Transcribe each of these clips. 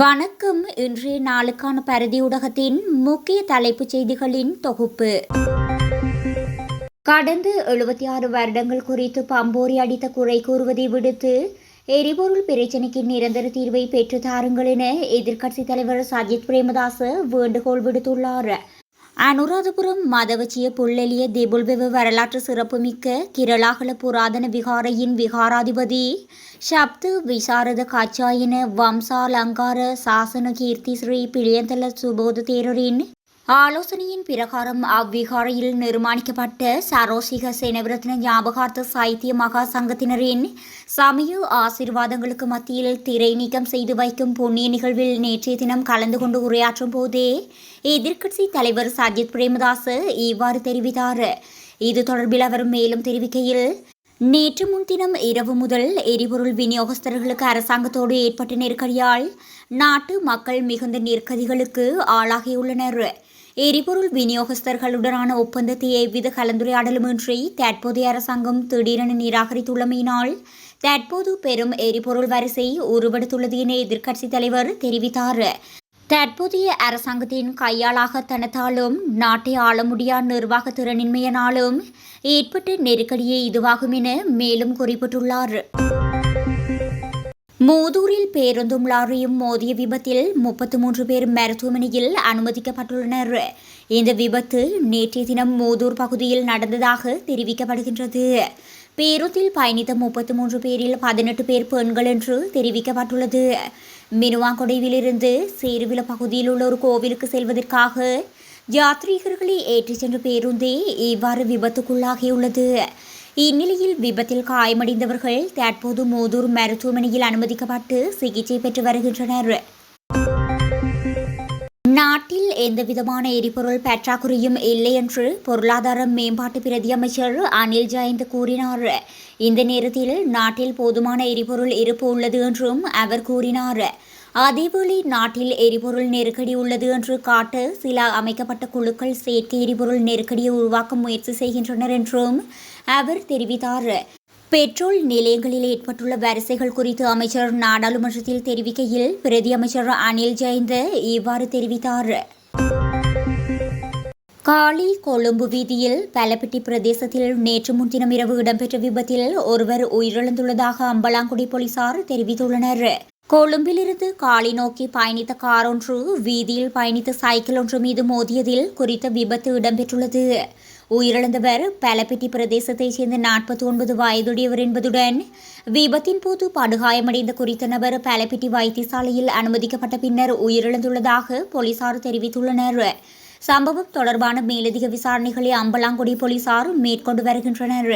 வணக்கம். இன்றைய நாளுக்கான பரதி ஊடகத்தின் முக்கிய தலைப்புச் செய்திகளின் தொகுப்பு. கடந்த எழுபத்தி ஆறு வருடங்கள் குறித்து பம்போரி அடித்த குறை கூறுவதை விடுத்து எரிபொருள் பிரச்சினைக்கு நிரந்தர தீர்வை பெற்று தாருங்கள் என எதிர்க்கட்சித் தலைவர் சஜித் பிரேமதாச வேண்டுகோள் விடுத்துள்ளார். அனுராதபுரம் மதவச்சிய புல்லெலிய திபுல்வெவ வரலாற்று சிறப்புமிக்க கிரளாகல புராதன விகாரையின் விகாராதிபதி ஷப்து விசாரத காச்சாயன வம்சாலங்கார சாசன கீர்த்தி ஸ்ரீ பிளியந்தல சுபோத தேரரின் ஆலோசனையின் பிரகாரம் அவ்விகாரையில் நிர்மாணிக்கப்பட்ட சரோசிக சேனவிரத்ன ஞாபகார்த்த சாகித்ய மகா சங்கத்தினரின் சமய ஆசீர்வாதங்களுக்கு மத்தியில் திரை நீக்கம் செய்து வைக்கும் புண்ணிய நிகழ்வில் நேற்றைய தினம் கலந்து கொண்டு உரையாற்றும் போதே எதிர்க்கட்சி தலைவர் சஜித் பிரேமதாஸ் இவ்வாறு தெரிவித்தார். இது தொடர்பில் அவர் மேலும் தெரிவிக்கையில் நேற்று முன்தினம் இரவு முதல் எரிபொருள் விநியோகஸ்தர்களுக்கு அரசாங்கத்தோடு ஏற்பட்ட நெருக்கடியால் நாட்டு மக்கள் மிகுந்த நெருக்கடிகளுக்கு ஆளாகியுள்ளனர். எரிபொருள் விநியோகஸ்தர்களுடனான ஒப்பந்தத்தை எவ்வித கலந்துரையாடலுமின்றி தற்போதைய அரசாங்கம் திடீரென நிராகரித்துள்ளமையினால் தற்போது பெரும் எரிபொருள் வரிசை உருவெடுத்துள்ளது என எதிர்க்கட்சித் தலைவர் தெரிவித்தார். தற்போதைய அரசாங்கத்தின் கையாளாக தனத்தாலும் நாட்டை ஆள முடியா நிர்வாக திறனின்மையினாலும் ஏற்பட்ட நெருக்கடியே இதுவாகும் என மேலும் குறிப்பிட்டுள்ளார். மூதூரில் பேருந்தும் லாரியும் மோதிய விபத்தில் முப்பத்து மூன்று பேர் மருத்துவமனையில் அனுமதிக்கப்பட்டுள்ளனர். இந்த விபத்து நேற்றைய தினம் மூதூர் பகுதியில் நடந்ததாக தெரிவிக்கப்படுகின்றது. பேருந்தில் பயணித்த முப்பத்து மூன்று பேரில் பதினெட்டு பேர் பெண்கள் என்று தெரிவிக்கப்பட்டுள்ளது. மினுவாங்கொடைவிலிருந்து சேருவில பகுதியில் உள்ள ஒரு கோவிலுக்கு செல்வதற்காக யாத்ரீகர்களை ஏற்றிச் சென்ற பேருந்தே இவ்வாறு விபத்துக்குள்ளாகியுள்ளது. இந்நிலையில் விபத்தில் காயமடைந்தவர்கள் தற்போது மோதூர் மருத்துவமனையில் அனுமதிக்கப்பட்டு சிகிச்சை பெற்று வருகின்றனர். நாட்டில் எந்தவிதமான எரிபொருள் பற்றாக்குறையும் இல்லை என்று பொருளாதார மேம்பாட்டு பிரதி அமைச்சர் அனில் ஜெயந்த் கூறினார். இந்த நேரத்தில் நாட்டில் போதுமான எரிபொருள் இருப்பு உள்ளது என்றும் அவர் கூறினார். அதேவேளை நாட்டில் எரிபொருள் நெருக்கடி உள்ளது என்று காட்ட சில அமைக்கப்பட்ட குழுக்கள் செயற்கை எரிபொருள் நெருக்கடியை உருவாக்க முயற்சி செய்கின்றனர் என்றும் அவர் தெரிவித்தார். பெட்ரோல் நிலையங்களில் ஏற்பட்டுள்ள வரிசைகள் குறித்து அமைச்சர் நாடாளுமன்றத்தில் தெரிவிக்கையில் பிரதி அமைச்சர் அனில் ஜெயந்த இவ்வாறு தெரிவித்தார். காளி கொழும்பு வீதியில் பலப்பட்டி பிரதேசத்தில் நேற்று முன்தினம் இரவு இடம்பெற்ற விபத்தில் ஒருவர் உயிரிழந்துள்ளதாக அம்பலாங்குடி போலீசார் தெரிவித்துள்ளனர். கொழும்பிலிருந்து காலி நோக்கி பயணித்த கார் ஒன்று வீதியில் பயணித்த சைக்கிள் ஒன்று மீது மோதியதில் குறித்த விபத்து இடம்பெற்றுள்ளது. உயிரிழந்தவர் பலப்பெட்டி பிரதேசத்தைச் சேர்ந்த நாற்பத்தி ஒன்பது வயதுடையவர் என்பதுடன் விபத்தின் போது படுகாயமடைந்த குறித்த நபர் பலப்பெட்டி வைத்தியசாலையில் அனுமதிக்கப்பட்ட பின்னர் உயிரிழந்துள்ளதாக போலீசார் தெரிவித்துள்ளனர். சம்பவம் தொடர்பான மேலதிக விசாரணைகளை அம்பலாங்குடி போலீசார் மேற்கொண்டு வருகின்றனர்.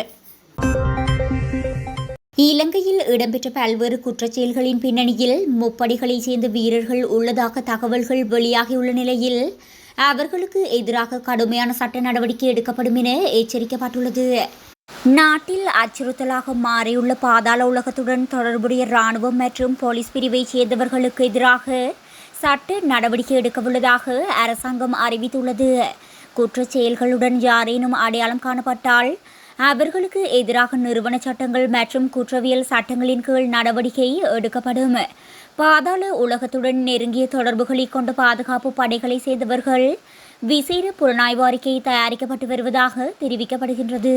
இலங்கையில் இடம்பெற்ற பல்வேறு குற்றச்செயல்களின் பின்னணியில் முப்படைகளைச் சேர்ந்த வீரர்கள் உள்ளதாக தகவல்கள் வெளியாகியுள்ள நிலையில் அவர்களுக்கு எதிராக கடுமையான சட்ட நடவடிக்கை எடுக்கப்படும் என எச்சரிக்கப்பட்டுள்ளது. நாட்டில் அச்சுறுத்தலாக மாறியுள்ள பாதாள உலகத்துடன் தொடர்புடைய இராணுவம் மற்றும் போலீஸ் பிரிவைச் சேர்ந்தவர்களுக்கு எதிராக சட்ட நடவடிக்கை எடுக்கவுள்ளதாக அரசாங்கம் அறிவித்துள்ளது. குற்றச் செயல்களுடன் யாரேனும் அடையாளம் காணப்பட்டால் அவர்களுக்கு எதிராக நிறுவன சட்டங்கள் மற்றும் குற்றவியல் சட்டங்களின் கீழ் நடவடிக்கை எடுக்கப்படும். பாதாள உலகத்துடன் நெருங்கிய தொடர்புகளை கொண்ட பாதுகாப்பு படைகளை செய்தவர்கள் விசேட புலனாய்வு அறிக்கை தயாரிக்கப்பட்டு வருவதாக தெரிவிக்கப்படுகின்றது.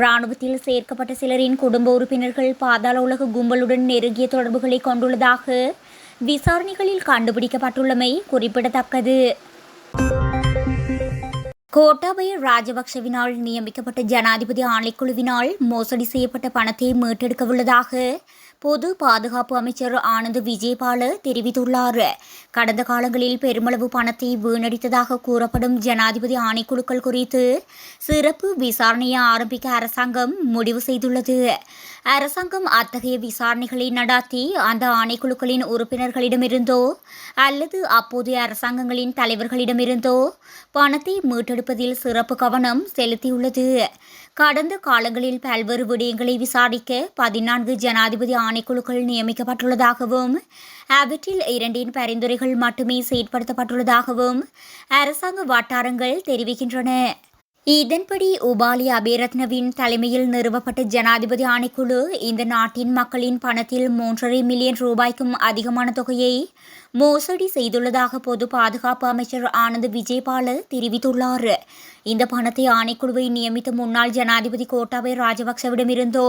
இராணுவத்தில் சேர்க்கப்பட்ட சிலரின் குடும்ப உறுப்பினர்கள் பாதாள உலக கும்பலுடன் நெருங்கிய தொடர்புகளை கொண்டுள்ளதாக விசாரணைகளில் கண்டுபிடிக்கப்பட்டுள்ளமை குறிப்பிடத்தக்கது. கோட்டாபய ராஜபக்சவினால் நியமிக்கப்பட்ட ஜனாதிபதி ஆணைக்குழுவினால் மோசடி செய்யப்பட்ட பணத்தை மீட்டெடுக்கவுள்ளதாக பொது பாதுகாப்பு அமைச்சர் ஆனந்த் விஜயபால தெரிவித்துள்ளார் கடந்த காலங்களில் பெருமளவு பணத்தை வீணடித்ததாக கூறப்படும் ஜனாதிபதி ஆணைக்குழுக்கள் குறித்து சிறப்பு விசாரணையை ஆரம்பிக்க அரசாங்கம் முடிவு செய்துள்ளது அரசாங்கம் அத்தகைய விசாரணைகளை நடாத்தி அந்த ஆணைக்குழுக்களின் உறுப்பினர்களிடமிருந்தோ அல்லது அப்போதைய அரசாங்கங்களின் தலைவர்களிடமிருந்தோ பணத்தை மீட்டெடுப்பதில் சிறப்பு கவனம் செலுத்தியுள்ளது. கடந்த காலங்களில் பல்வேறு விடயங்களை விசாரிக்க பதினான்கு ஜனாதிபதி ஆணைக்குழுக்கள் நியமிக்கப்பட்டுள்ளதாகவும் அவற்றில் இரண்டின் பரிந்துரைகள் மட்டுமே செயற்படுத்தப்பட்டுள்ளதாகவும் அரசாங்க வட்டாரங்கள் தெரிவிக்கின்றன. இதன்படி உபாலி அபிரத்னவின் தலைமையில் நிறுவப்பட்ட ஜனாதிபதி ஆணைக்குழு இந்த நாட்டின் மக்களின் பணத்தில் மூன்றரை மில்லியன் ரூபாய்க்கும் அதிகமான தொகையை மோசடி செய்துள்ளதாக பொது பாதுகாப்பு அமைச்சர் ஆனந்த் விஜயபால தெரிவித்துள்ளார். இந்த பணத்தை ஆணைக்குழுவை நியமித்த முன்னாள் ஜனாதிபதி கோட்டாபய ராஜபக்சவிடமிருந்தோ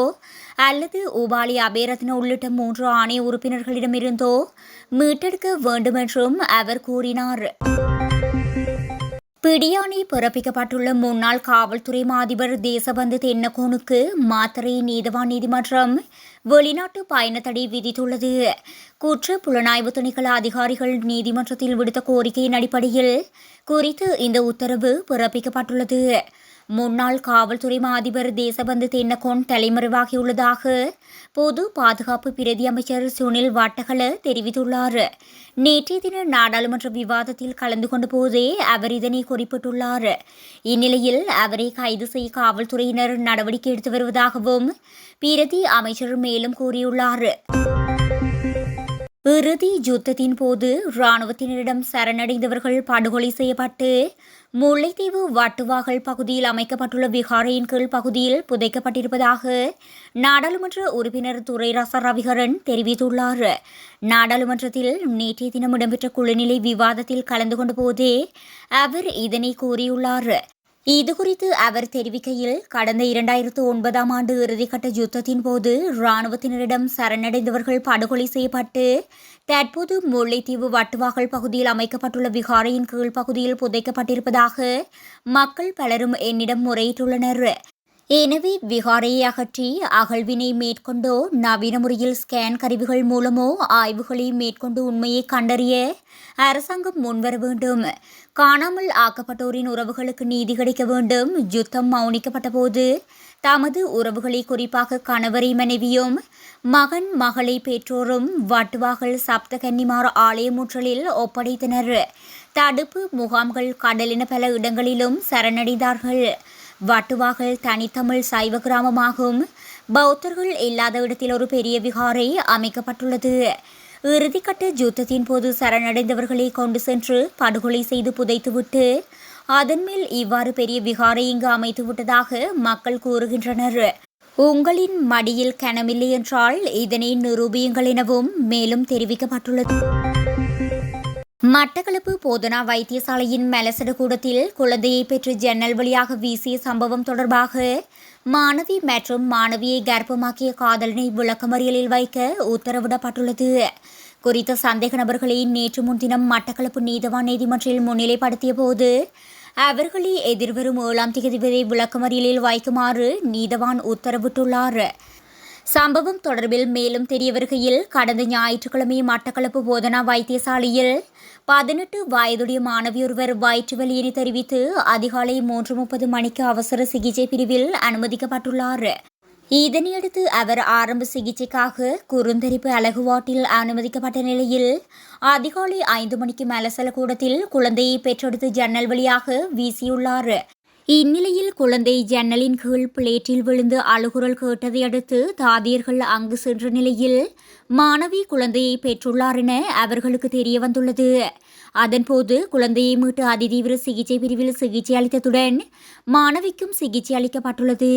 அல்லது உபாலி அபேரத்ன உள்ளிட்ட மூன்று ஆணைய உறுப்பினர்களிடமிருந்தோ மீட்டெடுக்க வேண்டுமென்றும் அவர் கூறினார். பிடியாணை பிறப்பிக்கப்பட்டுள்ள முன்னாள் காவல்துறை மாதிபர் தேசபந்து தென்னகோனுக்கு மாத்தறை நீதவான் நீதிமன்றம் வெளிநாட்டு பயண தடை விதித்துள்ளது. குற்ற புலனாய்வு திணைக்கள அதிகாரிகள் நீதிமன்றத்தில் விடுத்த கோரிக்கையின் அடிப்படையில் குறித்து இந்த உத்தரவு பிறப்பிக்கப்பட்டுள்ளது. முன்னாள் காவல்துறை மாதிபர் தேசபந்து தென்னகோன் தலைமறைவாகியுள்ளதாக பொது பாதுகாப்பு பிரதி அமைச்சர் சுனில் வட்டகல தெரிவித்துள்ளார். நேற்றைய தின நாடாளுமன்ற விவாதத்தில் கலந்து கொண்ட போதே அவர் இதனை குறிப்பிட்டுள்ளார். இந்நிலையில் அவரை கைது செய்ய காவல்துறையினர் நடவடிக்கை எடுத்து வருவதாகவும் பிரதி அமைச்சர் மேலும் கூறியுள்ளார். இறுதி யுத்தத்தின் போது இராணுவத்தினரிடம் சரணடைந்தவர்கள் படுகொலை செய்யப்பட்டு முல்லைத்தீவு வட்டுவாகல் பகுதியில் அமைக்கப்பட்டுள்ள விகாரையின் கீழ் பகுதியில் புதைக்கப்பட்டிருப்பதாக நாடாளுமன்ற உறுப்பினர் துரைராச ரவிகரன் தெரிவித்துள்ளார். நாடாளுமன்றத்தில் நேற்றைய தினம் இடம்பெற்ற குழுநிலை விவாதத்தில் கலந்து கொண்ட போதே அவர் இதனை கூறியுள்ளார். இதுகுறித்து அவர் தெரிவிக்கையில் கடந்த இரண்டாயிரத்து ஒன்பதாம் ஆண்டு இறுதிக்கட்ட யுத்தத்தின் போது இராணுவத்தினரிடம் சரணடைந்தவர்கள் படுகொலை செய்யப்பட்டு தற்போது முல்லைத்தீவு வட்டுவாகல் பகுதியில் அமைக்கப்பட்டுள்ள விகாரையின் கீழ் பகுதியில் புதைக்கப்பட்டிருப்பதாக மக்கள் பலரும் என்னிடம் முறையிட்டுள்ளனர். எனவே விகாரையை அகற்றி அகழ்வினை மேற்கொண்டோ நவீன முறையில் ஸ்கேன் கருவிகள் மூலமோ ஆய்வுகளை மேற்கொண்டு உண்மையை கண்டறிய அரசாங்கம் முன்வர வேண்டும். காணாமல் ஆக்கப்பட்டோரின் உறவுகளுக்கு நீதி கிடைக்க வேண்டும். யுத்தம் மௌனிக்கப்பட்ட போது தமது உறவுகளை குறிப்பாக கணவரை மனைவியும் மகன் மகளை பெற்றோரும் வட்டுவாகல் சப்த கன்னிமார் ஒப்படைத்தனர். தடுப்பு முகாம்கள் கடலின பல இடங்களிலும் சரணடைந்தார்கள். வட்டுவாகல் தனித்தமிழ் சைவ கிராமமாகும் பௌத்தர்கள் இல்லாத இடத்தில் ஒரு பெரிய விகாரை அமைக்கப்பட்டுள்ளது. இறுதிக்கட்ட யுத்தத்தின் போது சரணடைந்தவர்களை கொண்டு சென்று படுகொலை செய்து புதைத்துவிட்டு அதன் மேல் இவ்வாறு பெரிய விகாரை இங்கு அமைத்து விட்டதாக மக்கள் கூறுகின்றனர். உங்களின் மடியில் கனமில்லை என்றால் இதனை நிரூபியுங்கள் எனவும் மேலும் தெரிவிக்கப்பட்டுள்ளது. மட்டக்களப்பு போதனா வைத்தியசாலையின் மலசட கூடத்தில் குழந்தையை பெற்று ஜன்னல் வழியாக வீசிய சம்பவம் தொடர்பாக மாணவி மற்றும் மாணவியை கர்ப்பமாக்கிய காதலனை விளக்கமறியலில் வைக்க உத்தரவிடப்பட்டுள்ளது. குறித்த சந்தேக நபர்களை நேற்று முன்தினம் மட்டக்களப்பு நீதவான் நீதிமன்றில் முன்னிலைப்படுத்திய போது அவர்களை எதிர்வரும் ஏழாம் தேதி வரை விளக்கமறியலில் வைக்குமாறு நீதவான் உத்தரவிட்டுள்ளார். சம்பவம் தொடர்பில் மேலும் தெரிய வருகையில் கடந்த ஞாயிற்றுக்கிழமை மட்டக்களப்பு போதனா வைத்தியசாலையில் பதினெட்டு வயதுடைய மாணவியொருவர் வயிற்று வலியினை தெரிவித்து அதிகாலை மூன்று முப்பது மணிக்கு அவசர சிகிச்சை பிரிவில் அனுமதிக்கப்பட்டுள்ளார். இதனையடுத்து அவர் ஆரம்ப சிகிச்சைக்காக குறுந்தரிப்பு அழகு வாட்டில் அனுமதிக்கப்பட்ட நிலையில் அதிகாலை ஐந்து மணிக்கு மலசல கூடத்தில் குழந்தையை பெற்றெடுத்து ஜன்னல் வழியாக வீசியுள்ளார். இந்நிலையில் குழந்தை ஜன்னலின் கீழ் பிளேட்டில் விழுந்து அழுகுரல் கேட்டதை அடுத்து தாதியர்கள் அங்கு சென்ற நிலையில் மாணவி குழந்தையை பெற்றுள்ளார் என அவர்களுக்கு தெரிய வந்துள்ளது. அதன்போது குழந்தையை மீட்டு அதிதீவிர சிகிச்சை பிரிவில் சிகிச்சை அளித்ததுடன் மாணவிக்கும் சிகிச்சை அளிக்கப்பட்டுள்ளது.